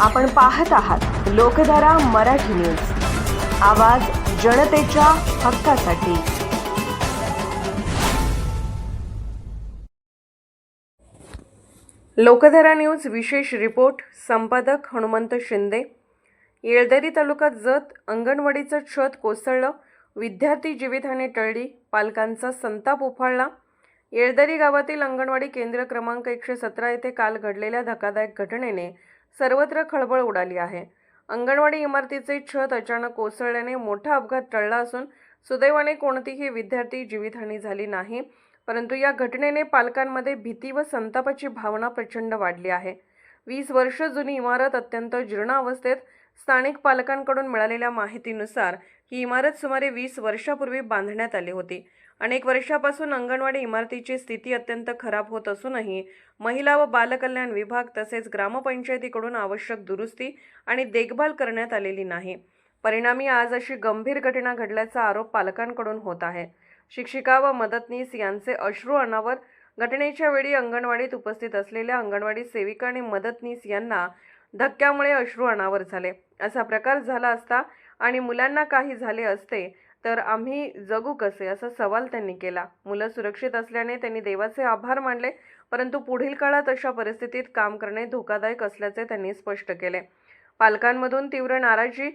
आपण पाहत आहात लोकधारा मराठी न्यूज. आवाज जनतेच्या हक्कासाठी. लोकधारा न्यूज विशेष रिपोर्ट संपादक हनुमंत शिंदे. येळदरी तालुक्यात जत अंगणवाडीचं छत कोसळलं विद्यार्थी जीवितहानी टळली पालकांचा संताप उफाळला. येळदरी गावातील अंगणवाडी केंद्र क्रमांक एकशे सतरा येथे काल घडलेल्या धक्कादायक घटनेने सर्वत्र खळबळ उडाली आहे. अंगणवाडी इमारतीचे छत अचानक कोसळल्याने मोठा अपघात टळला असून सुदैवाने कोणतीही विद्यार्थी जीवितहानी झाली नाही. परंतु या घटनेने पालकांमध्ये भीती व संतापाची भावना प्रचंड वाढली आहे. वीस वर्ष जुनी इमारत अत्यंत जीर्ण अवस्थेत स्थानिक पालकांकडून मिळालेल्या माहितीनुसार ही इमारत सुमारे वीस वर्षापूर्वी बांधण्यात आली होती. अनेक वर्षापासून अंगणवाडी इमारतीची स्थिती अत्यंत खराब होत असूनही महिला व बालकल्याण विभाग तसेच ग्रामपंचायतीकडून आवश्यक दुरुस्ती आणि देखभाल करण्यात आलेली नाही. परिणामी आज अशी गंभीर घटना घडल्याचा आरोप पालकांकडून होत आहे. शिक्षिका व मदतनीस यांचे अश्रू अनावर घटनेच्या वेळी अंगणवाडीत उपस्थित असलेल्या अंगणवाडी सेविका आणि मदतनीस यांना धक्क्यामुळे अश्रू अनावर झाले. असा प्रकार झाला असता आणि मुलांना काही झाले असते तर आम्ही जगू कसे? असा सवाल त्यांनी केला. मुलं सुरक्षित असल्याने त्यांनी देवाचे आभार मानले परंतु पुढील काळात अशा परिस्थितीत काम करणे धोकादायक असल्याचे त्यांनी स्पष्ट केले. पालकांमधून तीव्र नाराजी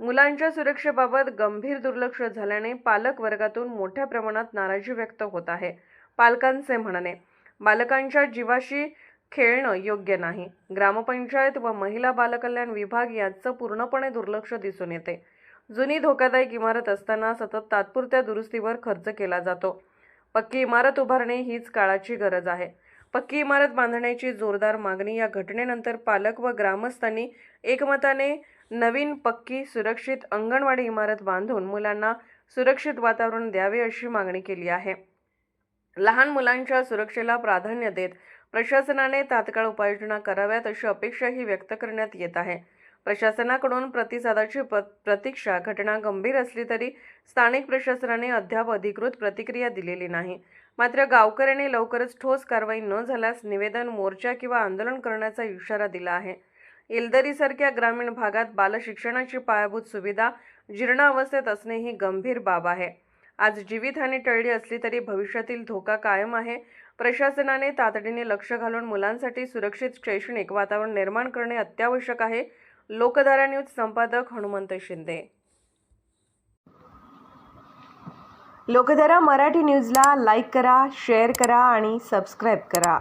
मुलांच्या सुरक्षेबाबत गंभीर दुर्लक्ष झाल्याने पालक वर्गातून मोठ्या प्रमाणात नाराजी व्यक्त होत आहे. पालकांचे म्हणणे बालकांच्या जीवाशी खेळणं योग्य नाही. ग्रामपंचायत व महिला बालकल्याण विभाग यांचं पूर्णपणे दुर्लक्ष दिसून येते. जुनी धोकादायक इमारत असताना सतत तात्पुरत्या दुरुस्तीवर खर्च केला जातो. पक्की इमारत उभारणे हीच काळाची गरज आहे. पक्की इमारत बांधण्याची जोरदार मागणी या घटनेनंतर पालक व ग्रामस्थांनी एकमताने नवीन पक्की सुरक्षित अंगणवाडी इमारत बांधून मुलांना सुरक्षित वातावरण द्यावे अशी मागणी केली आहे. लहान मुलांच्या सुरक्षेला प्राधान्य देत प्रशासनाने तात्काळ उपाययोजना कराव्यात अशी अपेक्षाही व्यक्त करण्यात येत आहे. प्रशासनाकडून प्रतिसादाची प प्रतीक्षा घटना गंभीर असली तरी स्थानिक प्रशासनाने अद्याप अधिकृत प्रतिक्रिया दिलेली नाही. मात्र गावकऱ्यांनी लवकरच ठोस कारवाई न झाल्यास निवेदन मोर्चा किंवा आंदोलन करण्याचा इशारा दिला आहे. येलदरीसारख्या ग्रामीण भागात बालशिक्षणाची पायाभूत सुविधा जीर्ण अवस्थेत असणे ही गंभीर बाब आहे. आज जीवितहानी टळली असली तरी भविष्यातील धोका कायम आहे प्रशासनाने तातडीने लक्ष घालून मुलांसाठी सुरक्षित शैक्षणिक वातावरण निर्माण करणे अत्यावश्यक आहे. लोकधारा न्यूज संपादक हनुमंत शिंदे. लोकधारा मराठी न्यूजला लाईक करा शेअर करा आणि सबस्क्राईब करा.